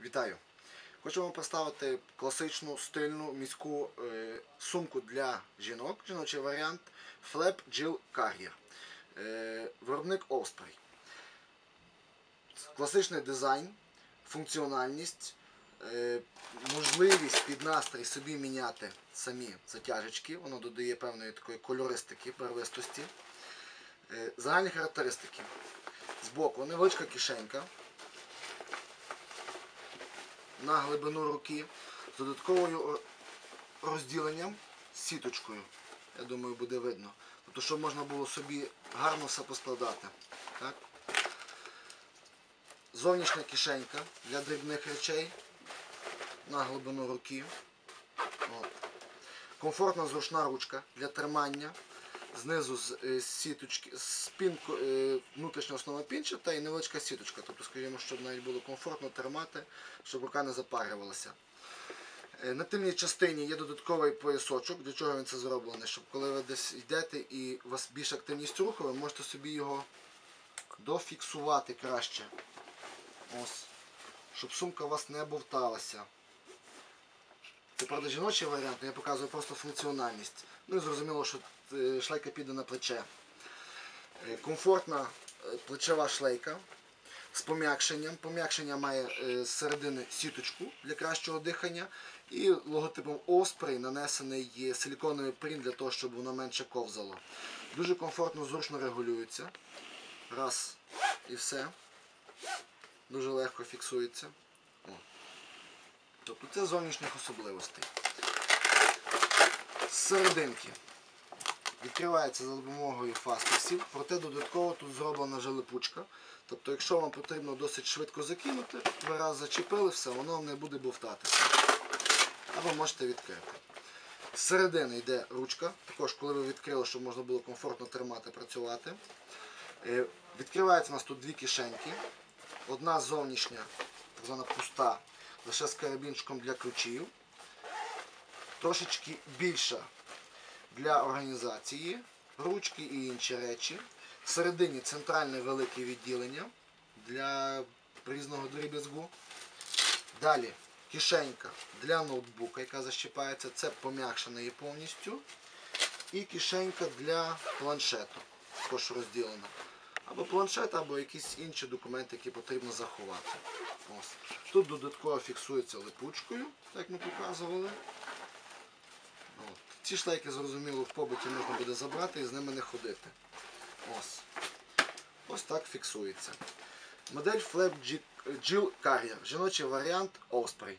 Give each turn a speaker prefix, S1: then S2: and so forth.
S1: Вітаю! Хочу вам представити класичну стильну міську е, сумку для жінок, жіночий варіант Flap Jill Carrier. Е, виробник Osprey. Класичний дизайн, функціональність, е, можливість під настрій собі міняти самі затяжечки. Воно додає певної такої кольористики, барвистості. Е, загальні характеристики. Збоку невеличка кишенька на глибину руки з додатковою розділенням з сіточкою. Я думаю, буде видно. Тобто, щоб можна було собі гарно все поскладати. Так? Зовнішня кишенька для дрібних речей на глибину руки. От. Комфортна зручна ручка для тримання. Знизу з, е, сіточки, з спінку, е, внутрішня основа пінчата і невеличка сіточка. Тобто, скажімо, щоб навіть було комфортно тримати, щоб рука не запарювалася. Е, На тильній частині є додатковий поясочок. Для чого він це зроблений? Щоб коли ви десь йдете і у вас більш активність руху, ви можете собі його дофіксувати краще. Ось. Щоб сумка у вас не бовталася. Це правда жіночий варіант, я показую просто функціональність. Ну і зрозуміло, що е, шлейка піде на плече. Е, Комфортна е, плечова шлейка з пом'якшенням. Пом'якшення має з середини сіточку для кращого дихання. І логотипом Osprey нанесений є силіконовий принт для того, щоб воно менше ковзало. Дуже комфортно, зручно регулюється. Раз і все. Дуже легко фіксується. О. Тобто це зовнішніх особливостей. З серединки відкривається за допомогою фастексів, проте додатково тут зроблена желепучка. Тобто, якщо вам потрібно досить швидко закинути, ви раз зачепили, все, воно не буде бовтатися. Або можете відкрити. З середини йде ручка, також коли ви відкрили, щоб можна було комфортно тримати, працювати. Е, Відкривається у нас тут дві кишеньки. Одна зовнішня, так звана пуста, лише з карабінчиком для ключів. Трошечки більша для організації, ручки і інші речі. Всередині центральне велике відділення для різного дріб'язку. Далі кишенька для ноутбука, яка защіпається, це пом'якшена є повністю. І кишенька для планшету, також розділена. Або планшет, або якісь інші документи, які потрібно заховати. Ось. Тут додатково фіксується липучкою, як ми показували. От. Ці шлейки, зрозуміло, в побуті можна буде забрати і з ними не ходити. Ось. Ось так фіксується. Модель Flap Jill Carrier. Жіночий варіант Osprey.